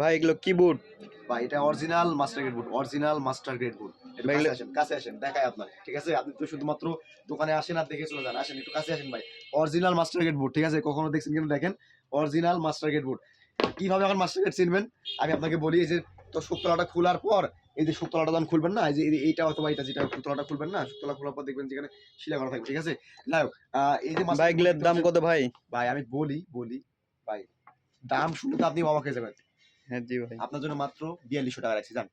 ভাই এগুলো কি বুট বা এটা original master grade boot original master grade boot কাছে আসেন কাছে আসেন দেখাই আপনার ঠিক আছে? আপনি তো শুধুমাত্র দোকানে আসেন আর দেখে চলে যান। আসেন একটু কাছে আসেন ভাই। অরিজিনাল মাস্টার গ্রেড বুট ঠিক আছে? কখনো দেখছেন কিন্তু দেখেন অরিজিনাল মাস্টার গ্রেড বুট কীভাবে এখন মাস্টার গ্রেড চিনবেন? আমি আপনাকে বলি এই যে তো শুক্তলাটা খোলার পর এই যে শুক্তলাটা যখন খুলবেন না এই যে এইটা অথবা এটা যেটা শুক্তলাটা খুলবেন না শুক্তলা খোলার পর দেখবেন যেখানে শিলা করা থাকবে ঠিক আছে? যাই হোক, এই যে ভাই দাম কত ভাই? ভাই আমি বলি বলি ভাই দাম শুনে তো আপনি অবাক হয়ে যাবেন। হ্যাঁ জি ভাই। আপনার জন্য মাত্র বিয়াল্লিশশো টাকা রাখছি যান।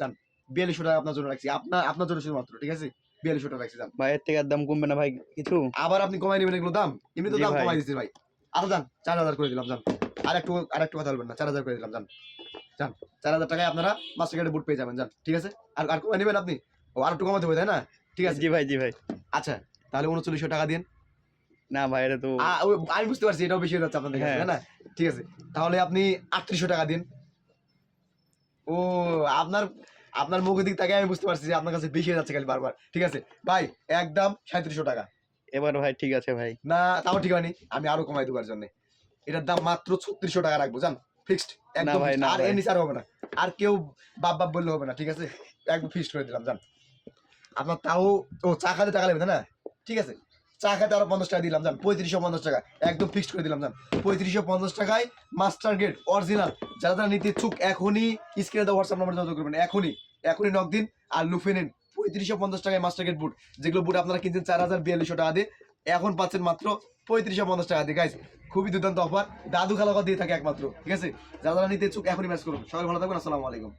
জান বিয়াল্লিশশো টাকা আপনার জন্য রাখছি। আপনার আপনার জন্য শুধুমাত্র ঠিক আছে? বিয়াল্লিশশো টাকা রাখছি জান ভাই এর থেকে আর দাম কমবে না ভাই কিছু? আবার আপনি কমাই নেবেন এগুলো দাম? এমনি তো দাম কমাই দিচ্ছি ভাই। আরও যান চার হাজার করে দিলাম জান আর একটু আর একটু কথা বলবেন না চার হাজার করে দিলাম জান জান চার হাজার টাকায় আপনারা মাস্টার কার্ডে বুট পেয়ে যাবেন জান ঠিক আছে? আর আর কমাই নেবেন আপনি? ও আর একটু কমাতে হবে তাই না? ঠিক আছে? জি ভাই জি ভাই। আচ্ছা তাহলে উনচল্লিশশো টাকা দিন। না ভাই এটা তো আমি বুঝতে পারছি এটাও বেশি হয়ে যাচ্ছে আপনাদের কাছে হ্যাঁ। না? ঠিক আছে তাহলে আপনি আটত্রিশশো টাকা দিন। ও আপনার আপনার মুখের দিক থেকে আমি বুঝতে পারছি যে আপনার কাছে বেশি হয়ে যাচ্ছে খালি বারবার। ঠিক আছে ভাই একদম সাঁত্রিশশো টাকা। এবার ভাই ঠিক আছে ভাই। না তাও ঠিক হয়নি আমি আরও কমাই দেবার জন্য। এটার দাম মাত্র ছত্রিশশো টাকা রাখব জান? ফিক্সড একদম আর ভাই। এর নিচে আর হবে না। আর কেউ বাপ বাপ বললে হবে না ঠিক আছে? একদম ফিক্সড করে দিলাম জান? আপনার তাও ও চা খাতে টাকা তাই না? ঠিক আছে চা খাতে আরও পঞ্চাশ টাকা দিলাম, জান। পঁয়ত্রিশশো পঞ্চাশ টাকা। একদম ফিক্সড করে দিলাম, জান। পঁয়ত্রিশশো পঞ্চাশ টাকায় মাস্টার গেট অরিজিনাল যারা যারা নিতে ইচ্ছুক, এখনই স্ক্রিনে দেওয়া হোয়াটসঅ্যাপ নাম্বার যোগাযোগ করবেন, এখনই। এখনই নক দিন আর লুফে নিন। পঁয়ত্রিশশো পঞ্চাশ টাকায় মাস্টার গেট বুট যেগুলো বুট আপনারা কিনছেন চার হাজার বিয়াল্লিশশো টাকা দিয়ে, এখন পাচ্ছেন মাত্র পঁয়ত্রিশশো পঞ্চাশ টাকা দিয়ে। গাইজ খুবই দুর্দান্ত অফার দাদু খালাকা দিয়ে থাকে একমাত্র, ঠিক আছে? যারা যারা নিতে ইচ্ছুক, এখনই ম্যাচ করুন। সবাই ভালো থাকবেন, আসসালামু আলাইকুম।